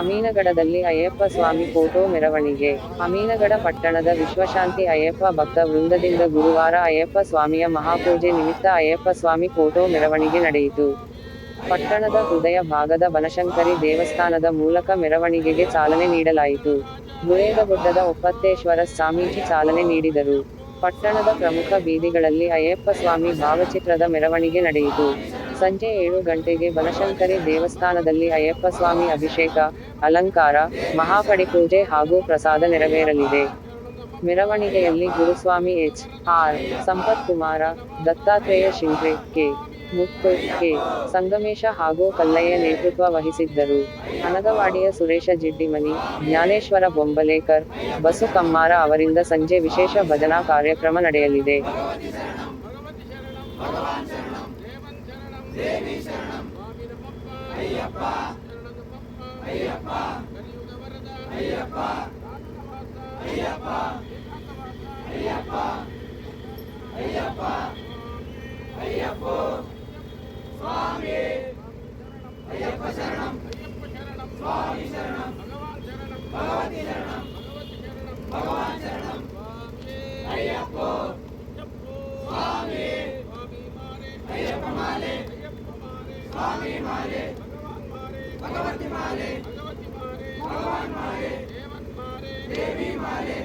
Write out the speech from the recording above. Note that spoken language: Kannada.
ಅಮೀನಗಡದಲ್ಲಿ ಅಯ್ಯಪ್ಪ ಸ್ವಾಮಿ ಫೋಟೋ ಮೆರವಣಿಗೆ. ಅಮೀನಗಡ ಪಟ್ಟಣದ ವಿಶ್ವಶಾಂತಿ ಅಯ್ಯಪ್ಪ ಭಕ್ತ ವೃಂದದಿಂದ ಗುರುವಾರ ಅಯ್ಯಪ್ಪ ಸ್ವಾಮಿಯ ಮಹಾಪೂಜೆ ನಿಮಿತ್ತ ಅಯ್ಯಪ್ಪ ಸ್ವಾಮಿ ಫೋಟೋ ಮೆರವಣಿಗೆ ನಡೆಯಿತು. ಪಟ್ಟಣದ ಹೃದಯ ಭಾಗದ ಬನಶಂಕರಿ ದೇವಸ್ಥಾನದ ಮೂಲಕ ಮೆರವಣಿಗೆಗೆ ಚಾಲನೆ ನೀಡಲಾಯಿತು. ಗುಳೇದಗುಡ್ಡದ ಒಪ್ಪತ್ತೇಶ್ವರ ಸ್ವಾಮೀಜಿ ಚಾಲನೆ ನೀಡಿದರು. ಪಟ್ಟಣದ ಪ್ರಮುಖ ಬೀದಿಗಳಲ್ಲಿ ಅಯ್ಯಪ್ಪ ಸ್ವಾಮಿ ಭಾವಚಿತ್ರದ ಮೆರವಣಿಗೆ ನಡೆಯಿತು. ಸಂಜೆ ಏಳು ಗಂಟೆಗೆ ಬನಶಂಕರಿ ದೇವಸ್ಥಾನದಲ್ಲಿ ಅಯ್ಯಪ್ಪ ಸ್ವಾಮಿ ಅಭಿಷೇಕ, ಅಲಂಕಾರ ಮಹಾಪಡಿಪೂಜೆ ಹಾಗೂ ಪ್ರಸಾದ ನೆರವೇರಲಿದೆ. ಮೆರವಣಿಗೆಯಲ್ಲಿ Guruswami H. R. Sampath Kumara Dattatreya Shingre, K. Muttu, K. Sangamesha ಹಾಗೂ ಕಲ್ಲಯ್ಯ ನೇತೃತ್ವ ವಹಿಸಿದ್ದರು. ಅನಗವಾಡಿಯ ಸುರೇಶ ಜಿಡ್ಡಿಮನಿ, ಜ್ಞಾನೇಶ್ವರ ಬೊಂಬಲೇಕರ್, ಬಸು ಕಮ್ಮಾರ ಅವರಿಂದ ಸಂಜೆ ವಿಶೇಷ ಭಜನಾ ಕಾರ್ಯಕ್ರಮ ನಡೆಯಲಿದೆ. ஐயப்பா. ஐயப்பா. ஐயப்பா. ஐயப்பா. ஐயப்பா. ஐயப்போ. சுவாமி. ஐயப்ப சரணம். சுவாமி சரணம். பகவதி சரணம். பகவான் சரணம். ஐயப்போ. சுவாமி. ஐயப்ப மாலே. சுவாமி மாலே. भगवती माले भगवान माले देवी माले